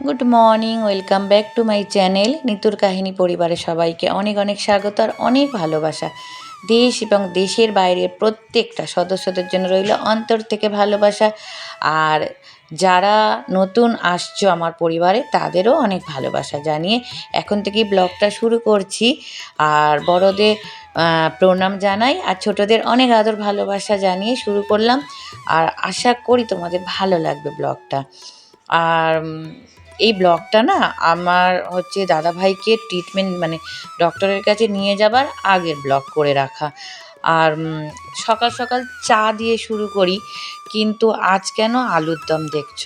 Good morning welcome back to my channel নিতুর কাহিনী পরিবারের সবাইকে অনেক অনেক স্বাগত আর অনেক ভালোবাসা। দেশ এবং দেশের বাইরের প্রত্যেকটা সদস্যদের জন্য রইল অন্তর থেকে ভালোবাসা। আর যারা নতুন আসছো আমার পরিবারে, তাদেরও অনেক ভালোবাসা জানিয়ে এখন থেকেই ব্লগটা শুরু করছি। আর বড়দের প্রণাম জানাই, আর ছোটদের অনেক আদর ভালোবাসা জানিয়ে শুরু করলাম। আর আশা করি তোমাদের ভালো লাগবে ব্লগটা। আর এই ব্লগটা না আমার হচ্ছে দাদাভাইকে ট্রিটমেন্ট মানে ডক্টরের কাছে নিয়ে যাবার আগের ব্লগ করে রাখা। আর সকাল সকাল চা দিয়ে শুরু করি, কিন্তু আজ কেন আলুর দম দেখছ?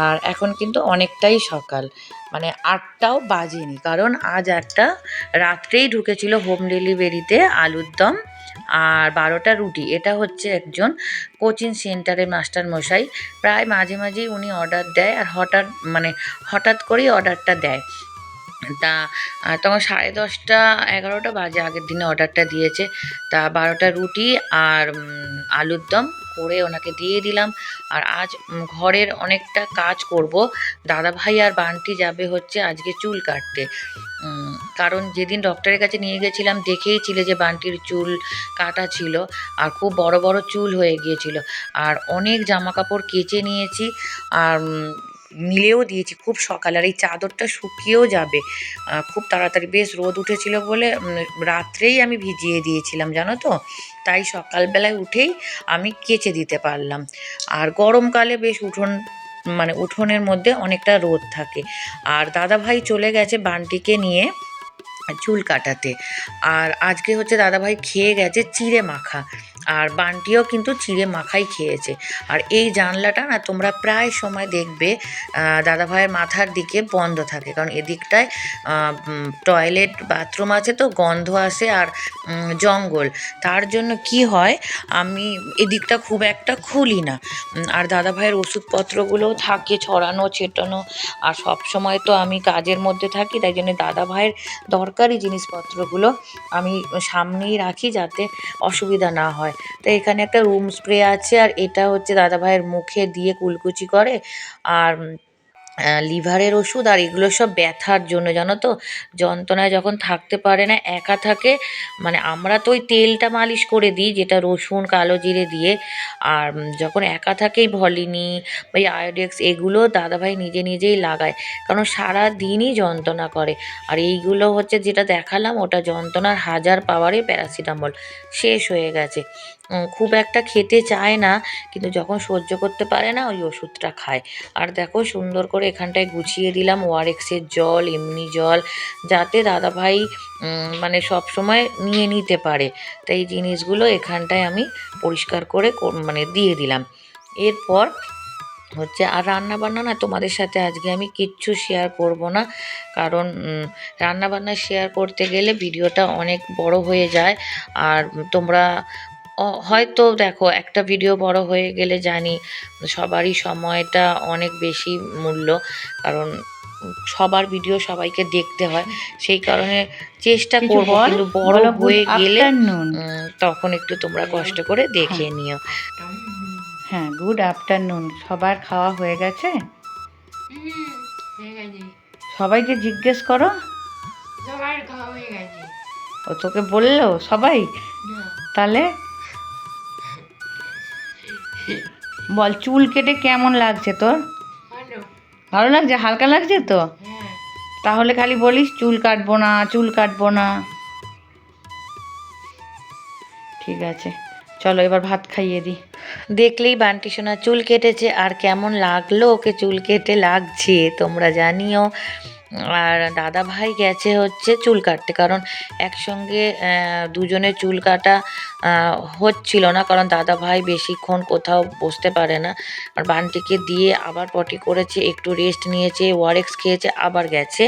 আর এখন কিন্তু অনেকটাই সকাল। মানে আটটাও বাজেনি, কারণ আজ একটা রাত্রেই ঢুকেছিল হোম ডেলিভারিতে আলুর দম। আর বারোটা রুটি, এটা হচ্ছে একজন কোচিং সেন্টারের মাস্টার মশাই প্রায় মাঝে মাঝেই উনি অর্ডার দেয় আর হঠাৎ মানে হঠাৎ করেই অর্ডারটা দেয়। তা তখন সাড়ে দশটা, এগারোটা বাজে আগের দিনে অর্ডারটা দিয়েছে। তা বারোটা রুটি আর আলুর দম করে ওনাকে দিয়ে দিলাম। আর আজ ঘরের অনেকটা কাজ করব। দাদা ভাই আর বান্টি যাবে হচ্ছে আজকে চুল কাটতে। কারণ যেদিন ডক্টরের কাছে নিয়ে গেছিলাম, দেখেই ছিল যে বান্টির চুল কাটা ছিল আর খুব বড় বড় চুল হয়ে গিয়েছিল। আর অনেক জামা কাপড় কেচে নিয়েছি, আর মিলেও দিয়েছি খুব সকাল। আর এই চাদরটা শুকিয়েও যাবে। খুব তাড়াতাড়ি, বেশ রোদ উঠেছিল বলে রাত্রেই আমি ভিজিয়ে দিয়েছিলাম, জানো তো? তাই সকালবেলায় উঠেই আমি কেচে দিতে পারলাম। আর গরমকালে বেশ উঠোন মানে উঠোনের মধ্যে অনেকটা রোদ থাকে। আর দাদাভাই চলে গেছে বান্টিকে নিয়ে। চুল কাটাতে। আর আজকে হচ্ছে দাদাভাই খেয়ে গেছে চিড়ে মাখা। আর বানটিও কিন্তু চিড়ে মাখাই খেয়েছে। আর এই জানলাটা না তোমরা প্রায় সময় দেখবে দাদাভাইয়ের মাথার দিকে বন্ধ থাকে। কারণ এদিকটায় টয়লেট বাথরুম আছে তো, গন্ধ আসে আর জঙ্গল। তার জন্য কি হয়, আমি এদিকটা খুব একটা খুলি না। আর দাদাভাইয়ের ওষুধপত্রগুলোও থাকে, ছড়ানো, ছেটানো, আর সব সময় তো আমি কাজের মধ্যে থাকি, তাই জন্য দাদাভাইয়ের দরকারি জিনিসপত্রগুলো আমি সামনেই রাখি যাতে অসুবিধা না হয়। তো এখানে একটা রুম স্প্রে আছে আর এটা হচ্ছে দাদাভাইয়ের মুখে দিয়ে কুলকুচি করে। আর লিভারের ওষুধ আর এগুলো সব ব্যথার জন্য, জানো তো? যন্ত্রণায় যখন থাকতে পারে না, একা থাকে মানে আমরা তো ওই তেলটা মালিশ করে দিই, যেটা রসুন, কালো জিরে দিয়ে, আর যখন একা থাকে ভলিনি বা আয়োডেক্স, এগুলো দাদাভাই নিজে নিজেই লাগায়, কারণ সারা দিনই যন্ত্রণা করে। আর এইগুলো হচ্ছে যেটা দেখালাম, ওটা যন্ত্রণার হাজার পাওয়ারে প্যারাসিটামল, শেষ হয়ে গেছে। খুব একটা খেতে চায় না, কিন্তু যখন সহ্য করতে পারে না, ওই ওষুধটা খায়। আর দেখো, সুন্দর করে এখানটায় গুছিয়ে দিলাম ওয়ারেক্সের জল, এমনি জল, যাতে দাদাভাই মানে সব সময় নিয়ে নিতে পারে। তাই এই জিনিসগুলো এখানটায় আমি পরিষ্কার করে মানে দিয়ে দিলাম। এরপর হচ্ছে, আর রান্না বান্না না তোমাদের সাথে আজকে আমি কিচ্ছু শেয়ার করব না, কারণ রান্না বান্না শেয়ার করতে গেলে ভিডিওটা অনেক বড় হয়ে যায়। আর তোমরা হয়তো দেখো একটা ভিডিও বড় হয়ে গেলে জানি সবারই সময়টা অনেক বেশি মূল্য কারণ সবার ভিডিও সবাইকে দেখতে হয়। সেই কারণে চেষ্টা করব কিন্তু বড় হয়ে গেলে। তখন একটু তোমরা কষ্ট করে দেখে নিও। হ্যাঁ গুড আফটারনুন সবার খাওয়া হয়ে গেছে? হয়ে সবাইকে জিজ্ঞেস করো? সবার খাওয়া হয়ে গেছে। ও তোকে বলল সবাই? তাহলে? বল চুল কেটে কেমন লাগছে তোর? ভালো। ভালো লাগছে? হালকা লাগছে তো? হ্যাঁ। তাহলে খালি বলিস চুল কাটবো না চুল কাটবো না। ঠিক আছে। চলো এবার ভাত খাইয়ে দিই দেখলেই বান্টি সোনা চুল কেটেছে আর কেমন লাগল ওকে চুল কেটে লাগছে তোমরা জানিও। আর দাদা ভাই গেছে হচ্ছে চুল কাটতে, কারণ একসঙ্গে দুজনে চুল কাটা হচ্ছিল না, কারণ দাদা ভাই বেশিক্ষণ কোথাও বসতে পারে না। আর বানটিকে দিয়ে আবার পটি করেছে, একটু রেস্ট নিয়েছে, ওয়ারেক্স খেয়েছে, আবার গেছে,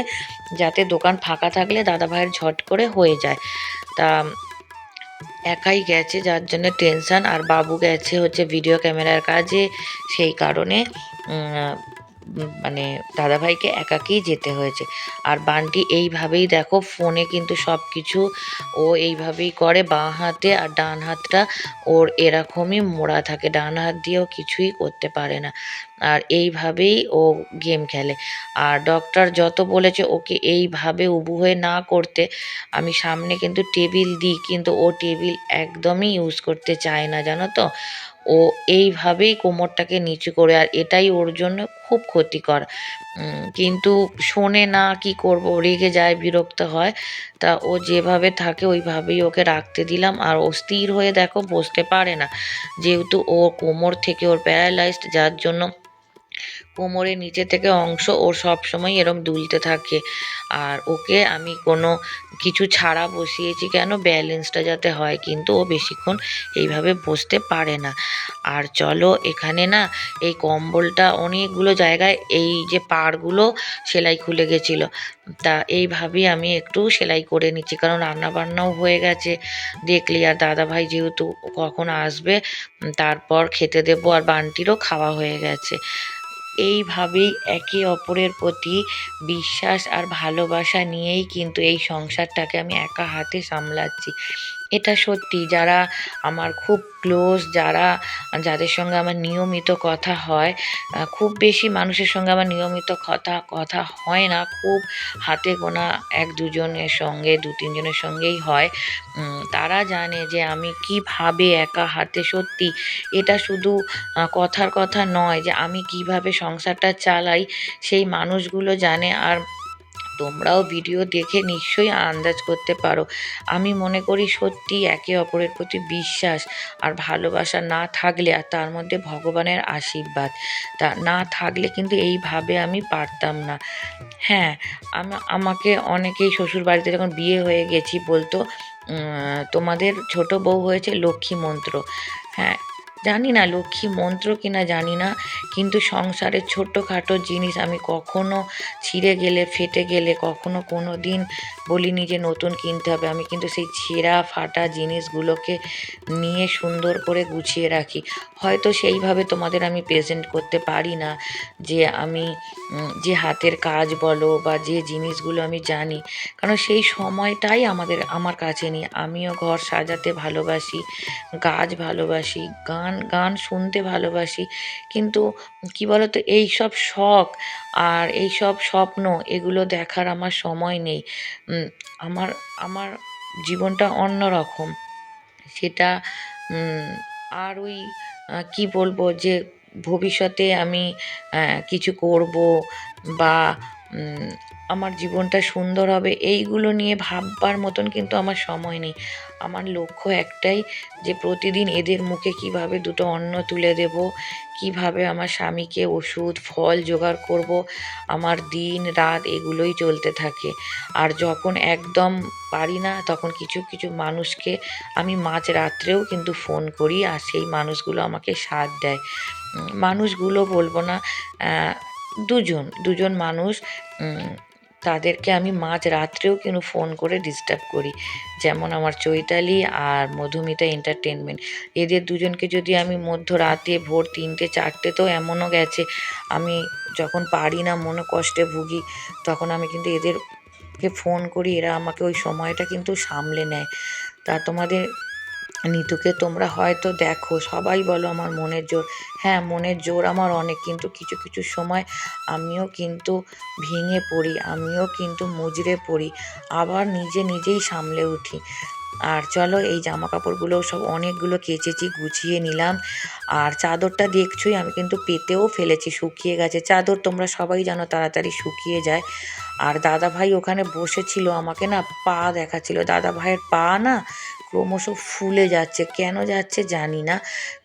যাতে দোকান ফাঁকা থাকলে দাদা ভাইয়ের ঝট করে হয়ে যায়। তা একাই গেছে, যার জন্য টেনশন আর বাবু গেছে হচ্ছে ভিডিও ক্যামেরার কাজে, সেই কারণে মানে দাদাভাইকে একাকেই যেতে হয়েছে। আর বান্টি এইভাবেই দেখো ফোনে কিন্তু সব কিছু ও এইভাবেই করে, বাঁ হাতে আর ডান হাতটা ওর এরকমই মোড়া থাকে, ডান হাত দিয়েও কিছুই করতে পারে না। আর এইভাবেই ও গেম খেলে। আর ডক্টর যত বলেছে ওকে এইভাবে উবু হয়ে না করতে আমি সামনে কিন্তু টেবিল দিই, কিন্তু ও টেবিল একদমই ইউজ করতে চায় না, জানো তো? ও এইভাবেই কোমরটাকে নিচু করে, আর এটাই ওর জন্য খুব ক্ষতিকর। কিন্তু শোনে না কি করব, রেগে যায়, বিরক্ত হয়। তা ও যেভাবে থাকে ওইভাবেই ওকে রাখতে দিলাম। আর ও স্থির হয়ে দেখো বসতে পারে না। যেহেতু ও কোমর থেকে ওর প্যারালাইজড যার জন্য কোমরের নিচে থেকে অংশ ওর সব সময় এরম দুলতে থাকে। আর ওকে আমি কোনো কিছু ছাড়া বসিয়েছি কেন? ব্যালেন্সটা যাতে হয়, কিন্তু ও বেশিক্ষণ এইভাবে বসতে পারে না। আর চলো এখানে না, এই কম্বলটা অনেকগুলো জায়গায় এই যে পাড়গুলো সেলাই খুলে গেছিল। তা এইভাবেই আমি একটু সেলাই করে নিচ্ছি, কারণ রান্না বান্নাও হয়ে গেছে। দেখলি, আর দাদাভাই যেহেতু কখন আসবে, তারপর খেতে দেবো, আর বান্টিরও খাওয়া হয়ে গেছে। এইভাবেই একে অপরের প্রতি বিশ্বাস আর ভালোবাসা নিয়েই কিন্তু এই সংসারটাকে আমি একা হাতে সামলাচ্ছি। এটা সত্যি, যারা আমার খুব ক্লোজ যারা যাদের সঙ্গে আমার নিয়মিত কথা হয় খুব বেশি মানুষের সঙ্গে আমার নিয়মিত কথা কথা হয় না, খুব হাতে গোনা এক দুজনের সঙ্গে, দু তিনজনের সঙ্গেই হয়। তারা জানে যে আমি কীভাবে একা হাতে সত্যি, এটা শুধু কথার কথা নয় যে আমি কীভাবে সংসারটা চালাই, সেই মানুষগুলো জানে আর তোমরাও ভিডিও দেখে নিশ্চয়ই আন্দাজ করতে পারো। আমি মনে করি সত্যি একে অপরের প্রতি বিশ্বাস আর ভালোবাসা না থাকলে আর তার মধ্যে ভগবানের আশীর্বাদ। তা না থাকলে কিন্তু এইভাবে আমি পারতাম না। হ্যাঁ আমা, আমাকে অনেকেই শ্বশুর বাড়িতে যখন বিয়ে হয়ে গেছি বলতো তোমাদের ছোট বউ হয়েছে লক্ষ্মী মন্ত্র। হ্যাঁ জানি না, লক্ষ্মী মন্ত্র কিনা জানি না, কিন্তু সংসারের ছোট্টখাটো জিনিস আমি কখনো ছিঁড়ে গেলে, ফেটে গেলে, কখনো কোনো দিন বলিনি যে নতুন কিনতে হবে। আমি কিন্তু সেই ছেঁড়া, ফাটা জিনিসগুলোকে নিয়ে সুন্দর করে গুছিয়ে রাখি। হয়তো সেইভাবে তোমাদের আমি প্রেজেন্ট করতে পারি না যে আমি যে হাতের কাজ বলো বা যে জিনিসগুলো আমি জানি। কারণ সেই সময়টাই আমাদের, আমার কাছে নেই। আমিও ঘর সাজাতে ভালোবাসি, গাছ ভালোবাসি, গান গান শুনতে ভালোবাসি। কিন্তু কি বলতো এই সব শখ আর এই সব স্বপ্ন, এগুলো দেখার আমার সময় নেই। আমার আমার জীবনটা অন্য রকম। সেটা আর ওই কি বলব যে ভবিষ্যতে আমি কিছু করব বা আমার জীবনটা সুন্দর হবে, এইগুলো নিয়ে ভাববার মতন কিন্তু আমার সময় নেই। আমার লক্ষ্য একটাই যে প্রতিদিন এদের মুখে কীভাবে দুটো অন্ন তুলে দেব, কীভাবে আমার স্বামীকে ওষুধ, ফল জোগাড় করব, আমার দিন রাত এগুলোই চলতে থাকে। আর যখন একদম পারি না, তখন কিছু কিছু মানুষকে আমি মাঝ রাত্রেও কিন্তু ফোন করি আর সেই মানুষগুলো আমাকে সাথ দেয়। মানুষগুলো বলব না দুজন দুজন মানুষ তাদেরকে আমি মাঝ রাত্রেও কিন্তু ফোন করে ডিস্টার্ব করি। যেমন আমার চৈতালি আর মধুমিতা এন্টারটেনমেন্ট এদের দুজনকে যদি আমি মধ্যরাতে ভোর তিনটে, চারটে তো এমনও গেছে, আমি যখন পারি না, মনে কষ্টে ভুগি, তখন আমি কিন্তু এদেরকে ফোন করি। এরা আমাকে ওই সময়টা কিন্তু সামলে নেয়। তা তোমাদের নিতুকে তোমরা হয়তো দেখো, সবাই বলো আমার মনের জোর। হ্যাঁ মনের জোর আমার অনেক, কিন্তু কিছু কিছু সময় আমিও কিন্তু ভেঙে পড়ি, আমিও কিন্তু মুজড়ে পড়ি, আবার নিজে নিজেই সামলে উঠি। আর চলো, এই জামা কাপড়গুলো সব অনেকগুলো কেচেছি, গুছিয়ে নিলাম। আর চাদরটা দেখছোই, আমি কিন্তু পেতেও ফেলেছি, শুকিয়ে গেছে। চাদর তোমরা সবাই জানো, তাড়াতাড়ি শুকিয়ে যায়। আর দাদা ভাই ওখানে বসেছিল, আমাকে না পা দেখাচ্ছিল। দাদা ভাইয়ের পা না ক্রমশ ফুলে যাচ্ছে। কেন যাচ্ছে জানি না,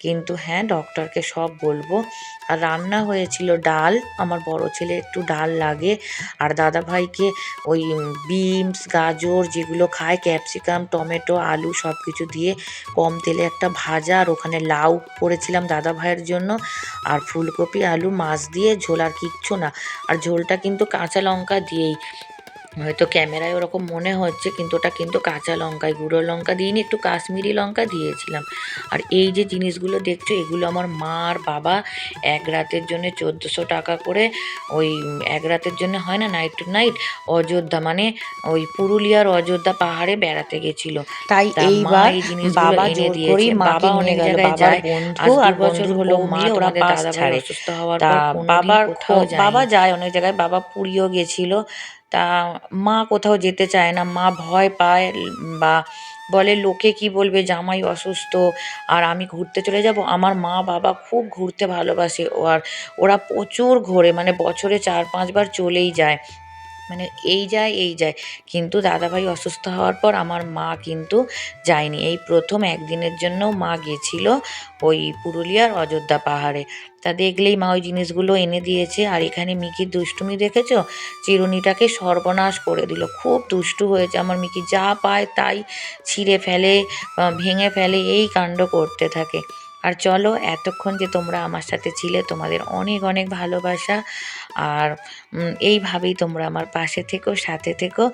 কিন্তু হ্যাঁ ডক্টরকে সব বলব। আর রান্না হয়েছিল ডাল। আমার বড় ছেলে একটু ডাল লাগে। আর দাদা ভাইকে ওই বিনস, গাজর যেগুলো খায়, ক্যাপসিকাম, টমেটো, আলু সব কিছু দিয়ে কম তেলে একটা ভাজা। আর ওখানে লাউ করেছিলাম দাদা ভাইয়ের জন্য। আর ফুলকপি, আলু, মাছ দিয়ে ঝোল আর কিচ্ছু না। আর ঝোলটা কিন্তু কাঁচা লঙ্কা দিয়েই। হয়তো ক্যামেরায় ওরকম মনে হচ্ছে কিন্তু ওটা কিন্তু কাঁচা লঙ্কায় গুঁড়ো লঙ্কা দিইনি একটু কাশ্মীরি লঙ্কা দিয়েছিলাম। আর এই যে জিনিসগুলো দেখছ এগুলো আমার মা আর বাবা এক রাতের জন্য চোদ্দোশো টাকা করে ওই এক রাতের জন্য হয় না নাইট টু নাইট অযোধ্যা মানে ওই পুরুলিয়ার অযোধ্যা পাহাড়ে বেড়াতে গেছিল। তাই এইবার এই জিনিসগুলো বাবা এনে দিয়েছে। বাবা অনেক জায়গায় যায়। বন্ধু আর বছর হলো মা ওরা দাদা ভাই ছাড়ে। অসুস্থ হওয়ার বাবার বাবা যায় অনেক জায়গায় বাবা পুরীও গেছিল। তা মা কোথাও যেতে চায় না, মা ভয় পায় বা বলে, লোকে কি বলবে? জামাই অসুস্থ আর আমি ঘুরতে চলে যাব? আমার মা বাবা খুব ঘুরতে ভালোবাসে। আর ওরা প্রচুর ঘোরে মানে বছরে চার পাঁচবার চলেই যায়। মানে এই যায় এই যায়। কিন্তু দাদাভাই অসুস্থ হওয়ার পর আমার মা কিন্তু যায়নি। এই প্রথম একদিনের জন্য মা গেছিল ওই পুরুলিয়ার অযোধ্যা পাহাড়ে। তা দেখলেই মা ওই জিনিসগুলো এনে দিয়েছে। আর এখানে মিকির দুষ্টুমি দেখেছ? চিরুনিটাকে সর্বনাশ করে দিল। খুব দুষ্টু হয়েছে আমার মিকি। যা পায় তাই ছিঁড়ে ফেলে ভেঙে ফেলে, এই কাণ্ড করতে থাকে। আর চলো, এতক্ষণ যে তোমরা আমার সাথে ছিলে, তোমাদের অনেক অনেক ভালোবাসা। আর এইভাবেই তোমরা আমার পাশে থেকো, সাথে থেকো।